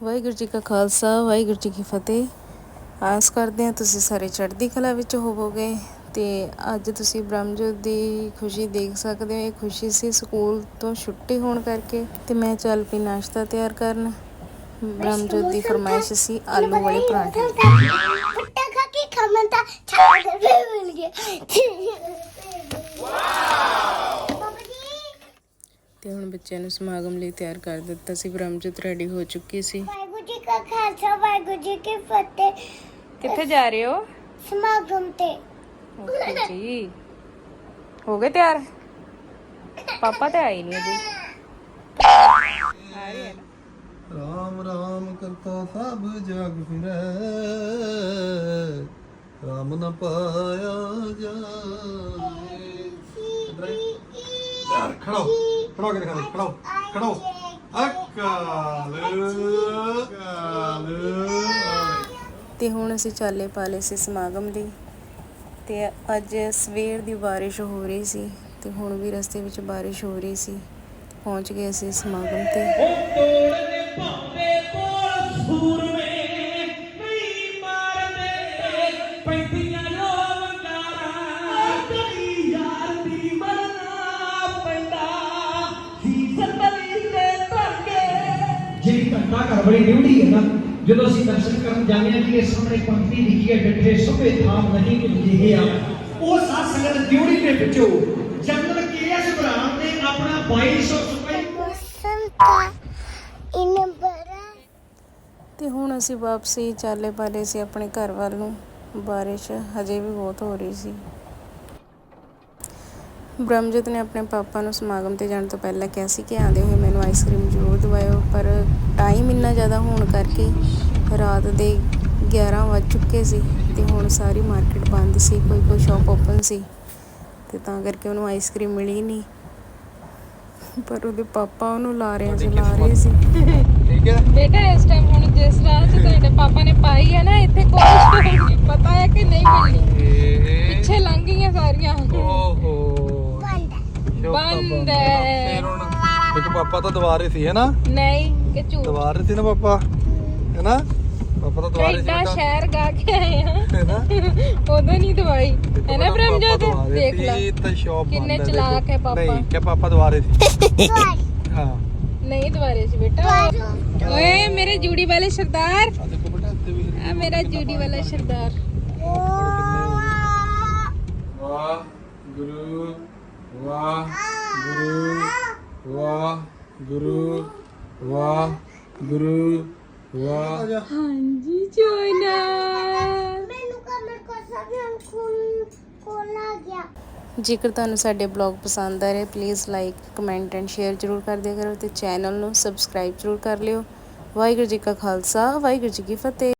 ਵਾਹਿਗੁਰੂ ਜੀ ਕਾ ਖਾਲਸਾ, ਵਾਹਿਗੁਰੂ ਜੀ ਕੀ ਫਤਿਹ। ਆਸ ਕਰਦੇ ਹਾਂ ਤੁਸੀਂ ਸਾਰੇ ਚੜ੍ਹਦੀ ਕਲਾ ਵਿੱਚ ਹੋਵੋਗੇ ਤੇ ਅੱਜ ਤੁਸੀਂ ਬ੍ਰਹਮਜੋਤ ਦੀ ਖੁਸ਼ੀ ਦੇਖ ਸਕਦੇ ਹੋ। ਇਹ ਖੁਸ਼ੀ ਸੀ ਸਕੂਲ ਤੋਂ ਛੁੱਟੀ ਹੋਣ ਕਰਕੇ ਤੇ ਮੈਂ ਚੱਲ ਪਈ ਨਾਸ਼ਤਾ ਤਿਆਰ ਕਰਨ। ਬ੍ਰਹਮਜੋਤ ਦੀ ਫਰਮਾਇਸ਼ ਸੀ ਆਲੂ ਵਾਲੇ ਪਰਾਂਠੇ। ਖਾ ਕੇ ਖਮਨ ਤਾਂ ਛਾੜ ਦੇ ਮਿਲ ਗਿਆ ਬਾਬਾ ਜੀ ਤੇ ਹੁਣ ਬੱਚਿਆਂ ਨੂੰ ਸਮਾਗਮ ਲਈ ਤਿਆਰ ਕਰ ਦਿੱਤਾ ਸੀ। ਬ੍ਰਹਮਜੋਤ ਰੈਡੀ ਹੋ ਚੁੱਕੀ ਸੀ। ਵਾਹਿਗੁਰੂ ਜੀ ਕਾ ਖਾਲਸਾ ਵਾਹਿਗੁਰੂ ਜੀ ਕੀ ਫਤਿਹ। ਕਿੱਥੇ ਜਾ ਰਹੇ ਹੋ? ਸਮਾਗਮ ਤੇ। ਓਕੇ ਜੀ। ਹੋ ਗਏ ਤਿਆਰ? ਪਾਪਾ ਤੇ ਆਈ ਨਹੀਂ ਅਜੇ। ਆ ਰਹੀ ਹੈ ਨਾ। ਰਾਮ ਰਾਮ ਕਰਤਾ ਸਭ ਜਗ ਫਿਰੈ। ਰਾਮ ਨ ਪਾਇਆ ਜਾਏ। ਯਾਰ ਖੜੋ। ਖੜੋ ਕੇ ਦਿਖਾ ਖੜੋ ਖੜੋ। ਅਕਾਲ ਅਕਾਲ ਤੇ ਹੁਣ ਅਸੀਂ ਚਾਲੇ ਪਾ ਲਏ ਸੀ ਸਮਾਗਮ ਦੀ। ਤੇ ਅੱਜ ਸਵੇਰ ਦੀ ਬਾਰਿਸ਼ ਹੋ ਰਹੀ ਸੀ ਤੇ ਹੁਣ ਵੀ ਰਸਤੇ ਵਿੱਚ ਬਾਰਿਸ਼ ਹੋ ਰਹੀ ਸੀ। ਪਹੁੰਚ ਗਏ ਅਸੀਂ ਸਮਾਗਮ ਤੇ। ਘਟਨਾ ਘਰ ਬੜੀ ਡਿਊਟੀ ਹੈ ਨਾ ਜਦੋਂ ਅਸੀਂ ਦਰਸ਼ਨ ਕਰਨ ਜਾਂਦੇ ਹਾਂ ਕਿ ਇਹ ਸਾਹਮਣੇ ਪੰਕਤੀ ਲਿਖੀ ਹੈ ਡੱਠੇ ਸਭੇ ਥਾਮ ਨਹੀਂ ਕੁਝ ਲਿਖਿਆ ਉਹ ਸਾਧ ਸੰਗਤ ਡਿਊਟੀ ਦੇ ਵਿੱਚੋਂ ਜਨਰਲ ਕੇਐਸ ਬਰਾਮ ਨੇ ਆਪਣਾ 2200 ਰੁਪਏ ਮੌਸਮ ਤਾਂ ਹੁਣ ਅਸੀਂ ਵਾਪਸੀ ਚਾਲੇ ਪਾ ਲਏ ਸੀ ਆਪਣੇ ਘਰ ਵੱਲ ਨੂੰ। ਬਾਰਿਸ਼ ਹਜੇ ਵੀ ਬਹੁਤ ਹੋ ਰਹੀ ਸੀ। ਬ੍ਰਹਮਜੋਤ ਨੇ ਆਪਣੇ ਪਾਪਾ ਨੂੰ ਸਮਾਗਮ ਤੇ ਜਾਣ ਤੋਂ ਪਹਿਲਾਂ ਕਿਹਾ ਸੀ ਕਿ ਆਂਦੇ ਹੋਏ ਮੈਨੂੰ ਆਈਸਕ੍ਰੀਮ ਜ਼ਰੂਰ ਦਵਾਇਓ ਪਰ ਟਾਈਮ ਇੰਨਾ ਜ਼ਿਆਦਾ ਹੋਣ ਕਰਕੇ ਰਾਤ ਦੇ 11 ਵੱਜ ਚੁੱਕੇ ਸੀ ਤੇ ਹੁਣ ਸਾਰੀ ਮਾਰਕੀਟ ਬੰਦ ਸੀ ਕੋਈ ਕੋਈ ਸ਼ਾਪ ਓਪਨ ਸੀ ਤੇ ਤਾਂ ਕਰਕੇ ਉਹਨੂੰ ਆਈਸਕ੍ਰੀਮ ਮਿਲੀ ਨਹੀਂ। ਪਰ ਉਹਦੇ ਪਾਪਾ ਉਹਨੂੰ ਲਾ ਰਹੇ ਸੀ ਲਾ ਰਹੇ ਸੀ। ਠੀਕ ਹੈ। ਬੇਟਾ ਇਸ ਟਾਈਮ ਹੁਣ ਜਿਸ ਰਾਹ 'ਚ ਤੁਹਾਡੇ ਪਾਪਾ ਨੇ ਪਾਈ ਹੈ ਨਾ ਇੱਥੇ ਕੋਈ ਨਹੀਂ ਪਤਾ ਹੈ ਕਿ ਨਹੀਂ ਮਿਲਣੀ। ਪਿੱਛੇ ਲੰਘ ਗਈਆਂ ਸਾਰੀਆਂ। ਓਹੋ। ਬੰਦ ਹੈ। ਕਿਉਂਕਿ ਪਾਪਾ ਤਾਂ ਦਵਾਰੇ ਸੀ ਹੈ ਨਾ? ਨਹੀਂ ਕਿ ਝੂਠ? ਦਵਾਰੇ ਸੀ ਨਾ ਪਾਪਾ ਹੈ ਨਾ? ਪਾਪਾ ਤਾਂ ਦਵਾਰੇ ਸੀ ਬੇਟਾ। ਸ਼ਹਿਰ ਗਾ ਕੇ ਆਏ ਆ। ਹੈ ਨਾ? ਉਦੋਂ ਨਹੀਂ ਦਵਾਈ। ਹੈ ਨਾ ਬ੍ਰਹਮਜੋਤ ਦੇਖ ਲੈ। ਤਾਂ ਸ਼ੌਪ ਕਿੰਨੇ ਚਲਾਕ। ਹੈ ਪਾਪਾ। ਨਹੀਂ ਕਿ ਪਾਪਾ ਦਵਾਰੇ ਸੀ? ਹਾਂ। ਨਹੀਂ ਦਵਾਰੇ ਸੀ ਬੇਟਾ। ਓਏ ਮੇਰੇ ਜੂੜੀ ਵਾਲੇ ਸਰਦਾਰ। ਆ ਮੇਰਾ ਜੂੜੀ ਵਾਲਾ ਸਰਦਾਰ। ਵਾਹ ਗੁਰੂ। ਵਾਹ ਗੁਰੂ ਵਾਹ ਗੁਰੂ ਵਾਹ ਗੁਰੂ ਵਾਹ ਹਾਂਜੀ ਚੋਨਾ ਮੈਨੂੰ ਕਮਰ ਕੋ ਸਭ ਖੂਨ ਕੋਲ ਆ ਗਿਆ। ਜੇਕਰ ਤੁਹਾਨੂੰ ਸਾਡੇ ਬਲੌਗ ਪਸੰਦ ਆ ਰਹੇ please like comment and share ਜ਼ਰੂਰ ਕਰ ਦਿਆ ਕਰੋ ਤੇ ਚੈਨਲ ਨੂੰ ਸਬਸਕ੍ਰਾਈਬ ਜ਼ਰੂਰ ਕਰ ਲਿਓ। ਵਾਹਿਗੁਰੂ ਜੀ ਕਾ ਖਾਲਸਾ ਵਾਹਿਗੁਰੂ ਜੀ ਕੀ ਫਤਿਹ।